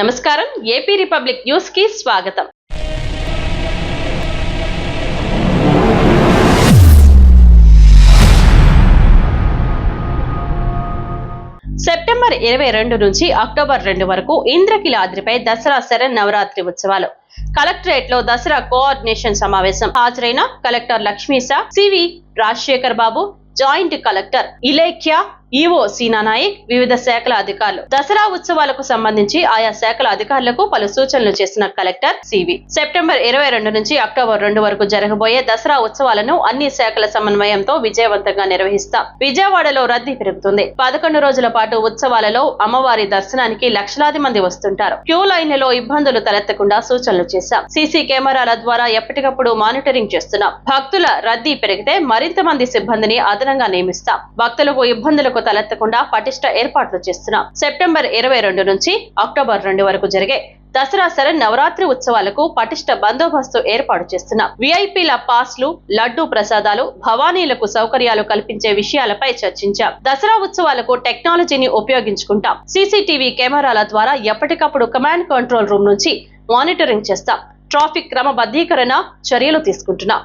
నమస్కారం. AP republic న్యూస్కి స్వాగతం. సెప్టెంబర్ ఇరవై రెండు నుంచి అక్టోబర్ రెండు వరకు ఇంద్రకిలాద్రిపై దసరా శరణ్ నవరాత్రి ఉత్సవాలు. కలెక్టరేట్లో దసరా కోఆర్డినేషన్ సమావేశం. హాజరైన collector Lakshmisha C V Rajasekhar Babu joint collector ఇలేఖ్య EO Seena Naik వివిధ శాఖల అధికారులు. దసరా ఉత్సవాలకు సంబంధించి ఆయా శాఖల అధికారులకు పలు సూచనలు చేసిన కలెక్టర్ సివి. సెప్టెంబర్ ఇరవై రెండు నుంచి అక్టోబర్ రెండు వరకు జరగబోయే దసరా ఉత్సవాలను అన్ని శాఖల సమన్వయంతో విజయవంతంగా నిర్వహిస్తాం. విజయవాడలో రద్దీ పెరుగుతుంది. పదకొండు రోజుల పాటు ఉత్సవాలలో అమ్మవారి దర్శనానికి లక్షలాది మంది వస్తుంటారు. క్యూ లైన్లలో ఇబ్బందులు తలెత్తకుండా సూచనలు చేశాం. సీసీ కెమెరాల ద్వారా ఎప్పటికప్పుడు మానిటరింగ్ చేస్తున్నాం. భక్తుల రద్దీ పెరిగితే మరింత మంది సిబ్బందిని అదనంగా నియమిస్తాం. భక్తులకు ఇబ్బందులకు తలెత్తకుండా పటిష్ట ఏర్పాట్లు చేస్తున్నాం. సెప్టెంబర్ ఇరవై రెండు నుంచి అక్టోబర్ రెండు వరకు జరిగే దసరా సర నవరాత్రి ఉత్సవాలకు పటిష్ట బందోబస్తు ఏర్పాటు చేస్తున్నాం. విఐపీల పాస్లు లడ్డూ ప్రసాదాలు భవానీలకు సౌకర్యాలు కల్పించే విషయాలపై చర్చించాం. దసరా ఉత్సవాలకు టెక్నాలజీని ఉపయోగించుకుంటాం. సీసీటీవీ కెమెరాల ద్వారా ఎప్పటికప్పుడు కమాండ్ కంట్రోల్ రూమ్ నుంచి మానిటరింగ్ చేస్తాం. ట్రాఫిక్ క్రమబద్ధీకరణ చర్యలు తీసుకుంటున్నాం.